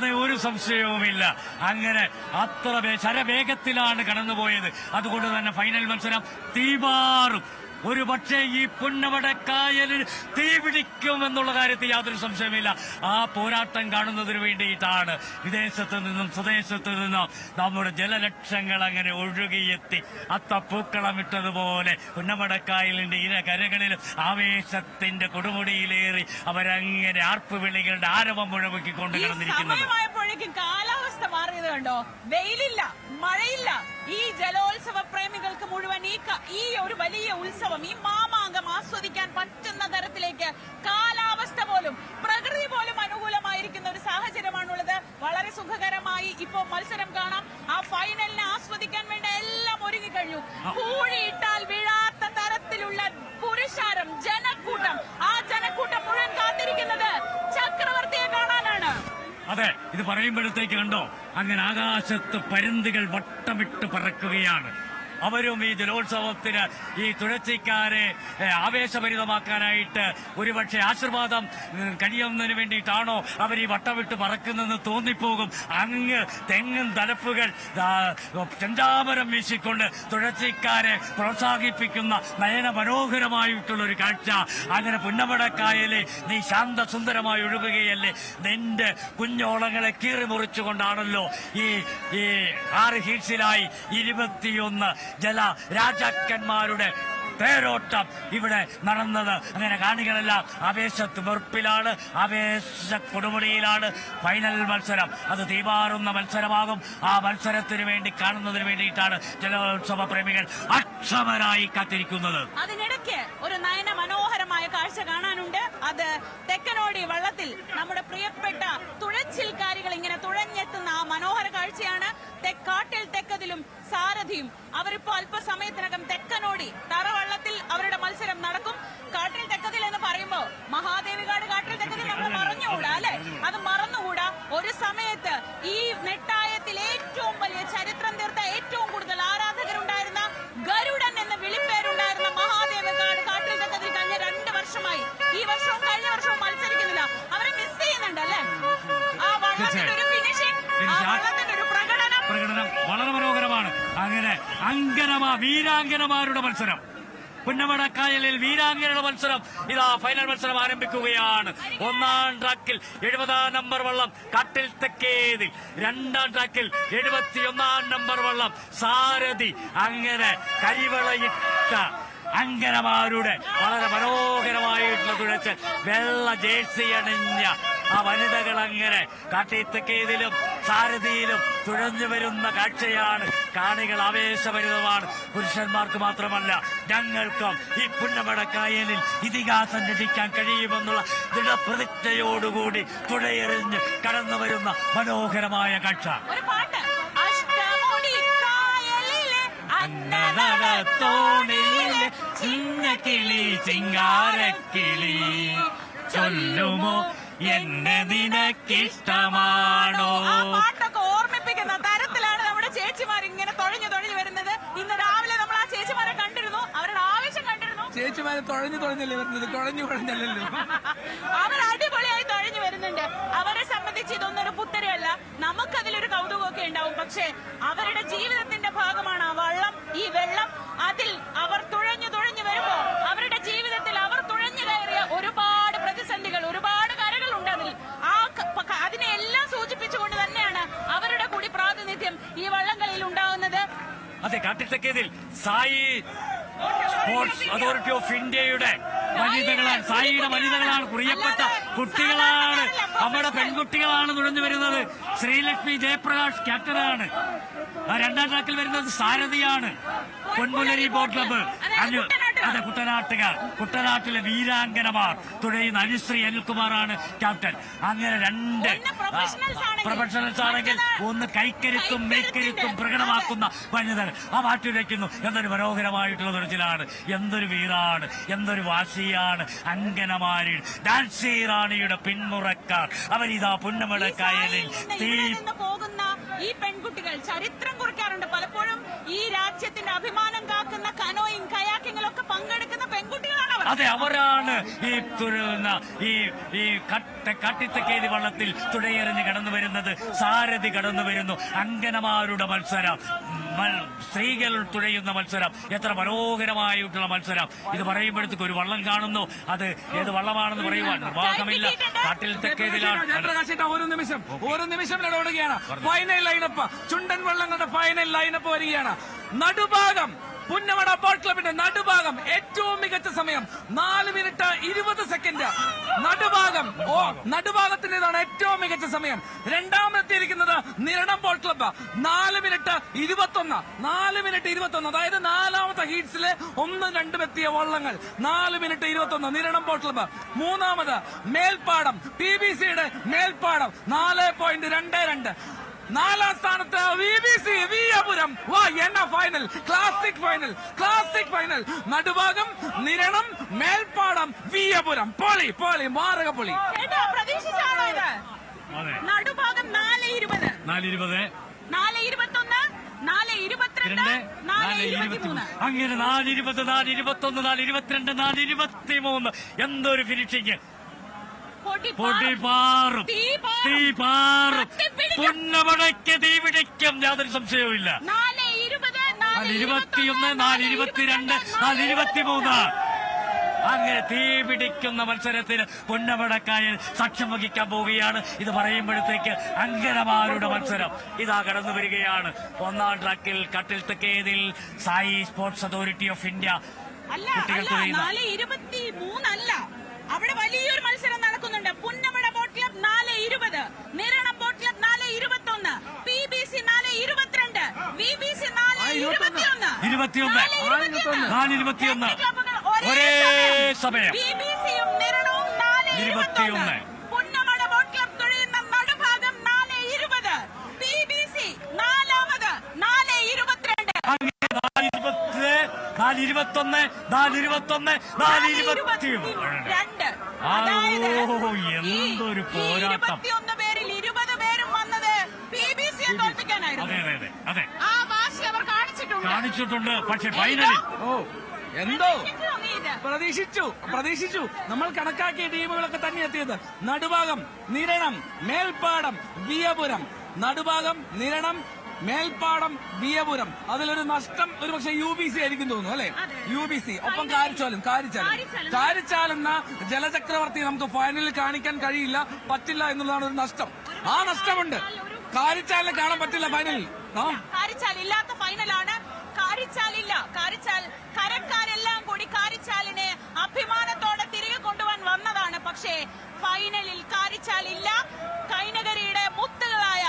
അല്ലാതെ ഒരു സംശയവുമില്ല. അങ്ങനെ അത്ര ശരവേഗത്തിലാണ് കടന്നുപോയത്. അതുകൊണ്ട് തന്നെ ഫൈനൽ മത്സരം തീപാറും. ഒരു പക്ഷേ ഈ പുന്നവടക്കായലിൽ തീ പിടിക്കുമെന്നുള്ള കാര്യത്തിൽ യാതൊരു സംശയമില്ല ആ പോരാട്ടം കാണുന്നതിന് വേണ്ടിയിട്ടാണ് വിദേശത്ത് നിന്നും സ്വദേശത്ത് നിന്നും നമ്മുടെ ജലലക്ഷങ്ങൾ അങ്ങനെ ഒഴുകിയെത്തി. അത്തപ്പൂക്കളമിട്ടതുപോലെ പുന്നമടക്കായലിന്റെ ഇര കരകളിലും ആവേശത്തിന്റെ കൊടുമുടിയിലേറി അവരങ്ങനെ ആർപ്പുവിളികളുടെ ആരവം മുഴക്കിക്കൊണ്ട് ഈ കിടന്നിരിക്കുന്നത്. കാലാവസ്ഥ മാറിയത് കണ്ടോ? വെയിലില്ല. മഴയില്ല. ഈ ജലോത്സവ പ്രേമികൾക്ക് മുഴുവൻ ഈ ഈ ഒരു വലിയ ഉത്സവം ഈ മാമാങ്കം ആസ്വദിക്കാൻ പറ്റുന്ന തരത്തിലേക്ക് കാലാവസ്ഥ പോലും പ്രകൃതി പോലും അനുകൂലമായിരിക്കുന്ന ഒരു സാഹചര്യമാണുള്ളത്. വളരെ സുഖകരമായി ഇപ്പോ മത്സരം കാണാം. ആ ഫൈനലിനെ ആസ്വദിക്കാൻ വേണ്ട എല്ലാം ഒരുങ്ങി ഒരുങ്ങിക്കഴിഞ്ഞു. കൂഴിയിട്ടാൽ വീഴാത്ത തരത്തിലുള്ള പുരുഷാരം ജനക്കൂട്ടം. ആ ജനക്കൂട്ടം മുഴുവൻ കാത്തിരിക്കുന്നത് ചക്രവർത്തിയെ കാണാനാണ്. അതെ ഇത് പറയുമ്പോഴത്തേക്ക് കണ്ടോ? അങ്ങനെ ആകാശത്ത് പരുന്തുകൾ വട്ടമിട്ട് പറക്കുകയാണ്. അവരും ഈ ജലോത്സവത്തിന് ഈ തുഴച്ചിക്കാരെ ആവേശഭരിതമാക്കാനായിട്ട് ഒരുപക്ഷെ ആശീർവാദം കഴിയുന്നതിന് വേണ്ടിയിട്ടാണോ അവർ ഈ വട്ടമിട്ട് പറക്കുന്നതെന്ന് തോന്നിപ്പോകും. അങ്ങ് തെങ്ങും തലപ്പുകൾ ദാ, ചെഞ്ചാമരം വീശിക്കൊണ്ട് തുഴച്ചിക്കാരെ പ്രോത്സാഹിപ്പിക്കുന്ന നയന മനോഹരമായിട്ടുള്ള ഒരു കാഴ്ച. അങ്ങനെ പുന്നമടക്കായലെ നീ ശാന്തസുന്ദരമായി ഒഴുകുകയല്ലേ? നിന്റെ കുഞ്ഞോളങ്ങളെ കീറി മുറിച്ചുകൊണ്ടാണല്ലോ ഈ ഈ ആറ് ഹീറ്റ്സിലായി ഇരുപത്തിയൊന്ന് ജല രാജാക്കന്മാരുടെ തേരോട്ടം ഇവിടെ നടന്നത്. അങ്ങനെ കാണികളെല്ലാം ആവേശ തുമർപ്പിലാണ് ആവേശ കൊടുമുടിയിലാണ് ഫൈനൽ മത്സരം. അത് തീമാറുന്ന മത്സരമാകും. ആ മത്സരത്തിന് വേണ്ടി കാണുന്നതിന് വേണ്ടിയിട്ടാണ് ജലോത്സവ പ്രേമികൾ അക്ഷമരായി കാത്തിരിക്കുന്നത്. അതിനിടയ്ക്ക് ഒരു നയന മനോഹരമായ കാഴ്ച കാണാനുണ്ട്. അത് തെക്കനോടി വള്ളത്തിൽ നമ്മുടെ പ്രിയപ്പെട്ട തുഴച്ചിൽക്കാരികൾ ഇങ്ങനെ തുഴഞ്ഞെത്തുന്ന ആ മനോഹര കാട്ടിൽ തെക്കതിലും സാരഥിയും. അവരിപ്പോ അല്പസമയത്തിനകം തെക്കനോടി. തറവള്ളത്തിൽ അവരുടെ അങ്ങനെ അങ്കനമാ വീരാങ്കനമാരുടെ മത്സരം. പുന്നമടക്കായലിൽ വീരാങ്കനയുടെ മത്സരം. ഇതാ ഫൈനൽ മത്സരം ആരംഭിക്കുകയാണ്. ഒന്നാം ട്രാക്കിൽ എഴുപതാം നമ്പർ വള്ളം കട്ടിൽ തെക്കേതിൽ. രണ്ടാം ട്രാക്കിൽ എഴുപത്തിയൊന്നാം നമ്പർ വള്ളം സാരഥി അങ്ങനെ കരിവളയിട്ട അങ്കനമാരുടെ വളരെ മനോഹരമായിട്ടുള്ള തുഴച്ചൽ വെള്ള ജേഴ്സി അണിഞ്ഞ ആ വനിതകൾ അങ്ങനെ കാട്ടിത്തക്കേതിലും സാരഥിയിലും തുഴഞ്ഞു വരുന്ന കാഴ്ചയാണ്. കാണികൾ ആവേശഭരിതമാണ്. പുരുഷന്മാർക്ക് മാത്രമല്ല ഞങ്ങൾക്കും ഈ പുന്നമടക്കായലിൽ ഇതിഹാസം രചിക്കാൻ കഴിയുമെന്നുള്ള ദൃഢപ്രതിജ്ഞയോടുകൂടി തുഴയെറിഞ്ഞ് കടന്നു വരുന്ന മനോഹരമായ കാഴ്ച. അന്നനടത്തോണിയിലെ ചിങ്ങക്കിളി ചിങ്കാരക്കിളി. ചൊല്ലുമോ എന്നെ നിനക്കിഷ്ടമാണോ? ആ പാട്ടൊക്കെ ഓർമ്മിപ്പിക്കുന്ന തരത്തിലാണ് നമ്മുടെ ചേച്ചിമാർ ഇങ്ങനെ തൊഴഞ്ഞു തൊഴഞ്ഞു വരുന്നത്. ഇന്ന് രാവിലെ നമ്മൾ ആ ചേച്ചിമാരെ കണ്ടിരുന്നു. അവരുടെ ആവേശം കണ്ടിരുന്നു. ചേച്ചിമാരെ തുഴഞ്ഞു തുഴഞ്ഞല്ലേ വരുന്നത്? കുഴഞ്ഞു കുഴഞ്ഞല്ലല്ലോ അവർ അടിപൊളിയായി തൊഴഞ്ഞു വരുന്നുണ്ട്. അവരെ സംബന്ധിച്ച് ഇതൊന്നൊരു ഒരു പുത്തരിയല്ല. നമുക്കതിലൊരു കൗതുകമൊക്കെ ഉണ്ടാവും. പക്ഷേ അവരുടെ ജീവിതത്തിന്റെ ഭാഗമാണ് ആ വള്ളം ഈ വെള്ളം അതിൽ അവർ തുഴഞ്ഞു തുഴഞ്ഞു വരുമ്പോ അവരുടെ ജീവിതത്തിൽ അവർ തുഴഞ്ഞു കയറിയ ഒരുപാട് പ്രതിസന്ധികൾ ഒരുപാട് കരകളുണ്ട് അതിൽ ആ ക- പ- അതിനെ എല്ലാം സൂചിപ്പിച്ചുകൊണ്ട് തന്നെയാണ് അവരുടെ കൂടി പ്രാതിനിധ്യം ഈ വള്ളംകളിയിൽ ഉണ്ടാകുന്നത് അതെ കാട്ടിത്തക്കേതിൽ സായി സ്പോർട്സ് അതോറിറ്റി ഓഫ് ഇന്ത്യയുടെ വനിതകളാണ് സായിയുടെ വനിതകളാണ് പ്രിയപ്പെട്ട കുട്ടികളാണ്. നമ്മുടെ പെൺകുട്ടികളാണ് നുഴഞ്ഞു വരുന്നത്. ശ്രീലക്ഷ്മി ജയപ്രകാശ് ക്യാപ്റ്റനാണ്. ആ രണ്ടാം ട്രാക്കിൽ വരുന്നത് സാരഥിയാണ്. പൊൻപുലരി ബോട്ട് ക്ലബ്ബ്. അതെ കുട്ടനാട്ടുകാർ. കുട്ടനാട്ടിലെ വീരാംഗനമാർ. തുഴയുന്ന അനുശ്രീ അനിൽകുമാറാണ് ക്യാപ്റ്റൻ. അങ്ങനെ രണ്ട് പ്രൊഫഷണൽസ് ആണെങ്കിൽ ഒന്ന് കൈക്കരുത്തും മേക്കരുത്തും പ്രകടമാക്കുന്ന വനിതകൾ. ആ മാറ്റിവെക്കുന്നു എന്തൊരു മനോഹരമായിട്ടുള്ള തുറച്ചിലാണ് എന്തൊരു വീരാണ് എന്തൊരു വാശിയാണ്. അങ്കനമാരി ഡാൻസി റാണിയുടെ പിന്മുറക്കാർ. അവരിതാ പുന്നമടക്കായലിൽ തീ പോകുന്ന ഈ പെൺകുട്ടികൾ ചരിത്രം കുറിക്കാറുണ്ട്. പലപ്പോഴും ഈ രാജ്യത്തിന്റെ അഭിമാനം കാക്കുന്ന അതെ അവരാണ് ഈ തുഴയുന്ന ഈ ഈ കട്ട കട്ടിത്തക്കേതി വള്ളത്തിൽ തുഴയെറിഞ്ഞ് കടന്നു വരുന്നത്. സാരഥി കടന്നു വരുന്നു. അങ്കനമാരുടെ മത്സരം. സ്ത്രീകൾ തുഴയുന്ന മത്സരം. എത്ര മനോഹരമായിട്ടുള്ള മത്സരം. ഇത് പറയുമ്പോഴത്തേക്ക് ഒരു വള്ളം കാണുന്നു. അത് ഏത് വള്ളമാണെന്ന് പറയുവാൻ നിർവാഹമില്ല. കാട്ടിൽ തെക്കേതിലാണ്. ഒരു നിമിഷം. ഒരു നിമിഷം ഇടപെടുകയാണ്. ഫൈനൽ ലൈനപ്പ് ചുണ്ടൻ വള്ളങ്ങളുടെ ഫൈനൽ ലൈനപ്പ് വരികയാണ്. നടുഭാഗം പുന്നമട ബോട്ട് ക്ലബിന്റെ നടുഭാഗം ഏറ്റവും മികച്ച സമയം നാല് മിനിറ്റ് ഇരുപത് സെക്കൻഡ്. നടുഭാഗം ഓ നടുഭാഗത്തിന്റേതാണ് ഏറ്റവും മികച്ച സമയം. രണ്ടാമതെത്തിയിരിക്കുന്നത് നിരണം ബോട്ട് ക്ലബ്ബ് നാല് മിനിറ്റ് ഇരുപത്തൊന്ന്. നാല് മിനിറ്റ് ഇരുപത്തൊന്ന്. അതായത് നാലാമത്തെ ഹീറ്റ്സിലെ ഒന്നും രണ്ടും എത്തിയ വള്ളങ്ങൾ. നാല് മിനിറ്റ് ഇരുപത്തൊന്ന്. നിരണം ബോട്ട് ക്ലബ്ബ് മൂന്നാമത് മേൽപ്പാടം. ടി ബി സിയുടെ മേൽപ്പാടം. നാല് പോയിന്റ് രണ്ട് രണ്ട്. നാലാം സ്ഥാനത്ത് വി ബി സി വിയപുരം വാ എന്ന final classic final classic final Nadubhagam Niranam Melpadam Veeyapuram പൊളി പൊളി മാരക പൊളി നടുഭാഗം നാല് ഇരുപത്. നാലിരുപത് നാല് ഇരുപത്തൊന്ന് നാല് ഇരുപത്തിരണ്ട് രണ്ട് നാല് നാല് ഇരുപത്തി ഇരുപത്തിമൂന്ന്. അങ്ങനെ നാല് ഇരുപത് നാല് ഇരുപത്തൊന്ന് നാല് ഇരുപത്തിരണ്ട് നാല് ഇരുപത്തി മൂന്ന് എന്തൊരു ഫിനിഷിങ് പൊടി പൊടി പാറും. തീ പാറും. തീ പുന്നമടയ്ക്ക് തീ പിടിക്കും. യാതൊരു സംശയവുമില്ല. നാല് ഇരുപത് നാല് ഇരുപത്തിയൊന്ന് നാല് ഇരുപത്തിരണ്ട് നാല് ഇരുപത്തിമൂന്ന്. അങ്ങനെ തീ പിടിക്കുന്ന മത്സരത്തിൽ പുന്നമടക്കായൽ സാക്ഷ്യം വഹിക്കാൻ പോവുകയാണ്. ഇത് പറയുമ്പോഴത്തേക്ക് അങ്കനമാരുടെ മത്സരം. ഇതാ കടന്നു വരികയാണ്. ഒന്നാം ട്രാക്കിൽ കട്ടിൽ Thekkethil SAI Sports Authority of India അല്ല കുട്ടികൾ അല്ല തുഴയുന്ന നാല് ഇരുപത്തി മൂന്നല്ല അവിടെ വലിയൊരു മത്സരം നടക്കുന്നുണ്ട് പുന്നമട ബോട്ട് ക്ലബ് നാല് ഇരുപത് നിരണം ബോട്ട് ക്ലബ് നാല് ഇരുപത്തൊന്ന് പി ബി സി നാല് ഇരുപത്തിരണ്ട് വി ബി സി നാല് ആ, ഇരുപത്തൊന്ന്. ഇരുപത്തിയൊന്ന് ഇരുപത്തിയൊന്ന്. നാല് ഇരുപത്തിയൊന്ന്. ഒരേ സമയം. ഇരുപത്തിയൊന്ന്. നാല് ഇരുപത്തൊന്ന് നാല് ഇരുപത്തൊന്ന് നാല് ഇരുപത്തി രണ്ട് എന്തൊരു പോരാട്ടം. പേരിൽ ഇരുപത് പേരും വന്നത് അതെ തോൽപ്പിക്കാനായിരുന്നു അതെ അതെ കാണിച്ചിട്ടുണ്ട്. പക്ഷെ ഫൈനലിൽ ഓ എന്തോ? പ്രതീക്ഷിച്ചോ പ്രതീക്ഷിച്ചു. നമ്മൾ കണക്കാക്കിയ ടീമുകളൊക്കെ തന്നെ എത്തിയത്. നടുഭാഗം നിരണം മേൽപ്പാടം വിയപുരം. നടുഭാഗം നിരണം മേൽപ്പാടം വിയപുരം. അതിലൊരു നഷ്ടം ഒരു പക്ഷെ യു ബി സി ആയിരിക്കും തോന്നുന്നു അല്ലെ. യു ബി സി ഒപ്പം കാരിച്ചാലും കാരിച്ചാലും. കാരിച്ചാലും. കാരിച്ചാലെന്ന ജലചക്രവർത്തി നമുക്ക് ഫൈനലിൽ കാണിക്കാൻ കഴിയില്ല പറ്റില്ല എന്നുള്ളതാണ് ഒരു നഷ്ടം. ആ നഷ്ടമുണ്ട്. കാരിച്ചാലിനെ കാണാൻ പറ്റില്ല ഫൈനലിൽ ഇല്ലാത്ത ഫൈനലാണ് കാരിച്ചാലില്ല കാരിച്ചാൽ കരക്കാരെല്ലാം കൂടി കാരിച്ചാലിനെ അഭിമാനത്തോടെ തിരികെ കൊണ്ടുപോകാൻ വന്നതാണ്. പക്ഷേ ഫൈനലിൽ കാരിച്ചാലില്ല കൈനകരിയുടെ മുത്തുകളായ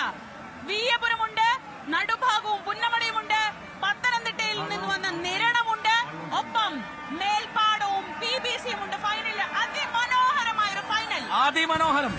വീയപുരമുണ്ട് നടുഭാഗവും പുന്നമടയുമുണ്ട് പത്തനംതിട്ടയിൽ നിന്ന് വന്ന നിരണമുണ്ട് ഒപ്പം മേൽപ്പാടവും പി ബി സിയും ഉണ്ട്. ഫൈനലിൽ അതിമനോഹരമായ ഒരു ഫൈനൽ അതിമനോഹരം.